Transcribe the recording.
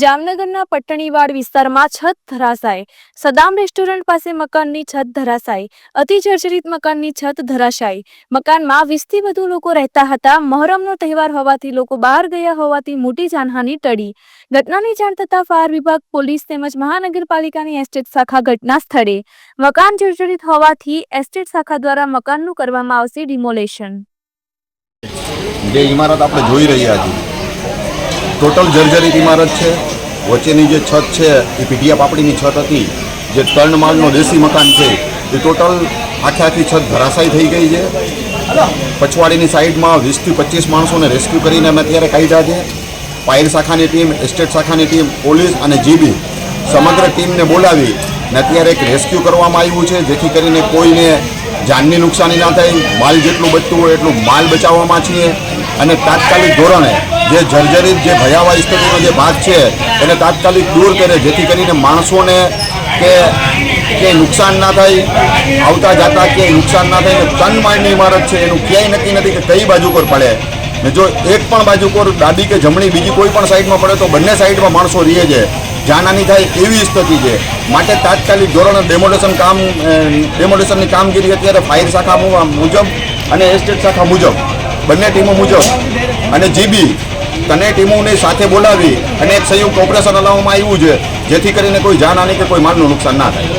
જામનગરના પટ્ટણીવાડ વિસ્તારમાં છત ધરાશાય. સદામ રેસ્ટોરન્ટ પાસે મકાનની છત ધરાશાય. અતિ જર્જરિત મકાનની છત ધરાશાય. મકાનમાં વીસથી વધુ લોકો રહેતા હતા. મહોરમનો તહેવાર હોવાથી લોકો બહાર ગયા હોવાથી મોટી જાનહાની ટળી. ઘટનાની જાણ થતાં ફાયર વિભાગ, પોલીસ તેમજ મહાનગરપાલિકાની એસ્ટેટ શાખા ઘટના સ્થળે. મકાન જર્જરિત હોવાથી એસ્ટેટ શાખા દ્વારા મકાનનું કરવામાં આવશે ડિમોલેશન. જે ઇમારત આપણે જોઈ રહ્યા છીએ. ટોટલ જર્જરિત ઇમારત છે. વચ્ચેની જે છત છે, એ પીઢિયા પાપડીની છત હતી. જે ત્રણ માળનો દેશી મકાન છે, એ ટોટલ આખી આખી છત ધરાશાયી થઈ ગઈ છે. પછવાડીની સાઈડમાં વીસથી પચીસ માણસોને રેસ્ક્યુ કરીને અમે અત્યારે કાઢ્યા છે. ફાયર શાખાની ટીમ, એસ્ટેટ શાખાની ટીમ, પોલીસ અને જીબી સમગ્ર ટીમને બોલાવી ને અત્યારે એક રેસ્ક્યુ કરવામાં આવ્યું છે, જેથી કરીને કોઈને જાનની નુકસાની ના થાય. માલ જેટલું બચતું હોય એટલું માલ બચાવવામાં છીએ. અને તાત્કાલિક ધોરણે જે જર્જરિત જે ભયાવા સ્થિતિનો જે ભાગ છે, એને તાત્કાલિક દૂર કરે, જેથી કરીને માણસોને કે કે નુકસાન ના થાય, આવતા જાતા કે નુકસાન ના થાય ને માળની ઇમારત છે, એનું ક્યાંય નક્કી નથી કે કઈ બાજુ પર પડે. ને જો એક પણ બાજુ પર ડાબી કે જમણી બીજી કોઈ પણ સાઈડમાં પડે, તો બંને સાઈડમાં માણસો રહે છે. જાનહાની થાય એવી સ્થિતિ છે. માટે તાત્કાલિક ધોરણે ડેમોલેશન કામ ડેમોલેશનની કામગીરી અત્યારે ફાયર શાખા મુજબ અને એસ્ટેટ શાખા મુજબ, બંને ટીમો મુજબ. અને જીબી તને ટીમોને સાથે બોલાવી અને એક સંયુક્ત ઓપરેશન અલાવવામાં આવ્યું છે, જેથી કરીને કોઈ જાનહાની કે કોઈ માલનું નુકસાન ના થાય.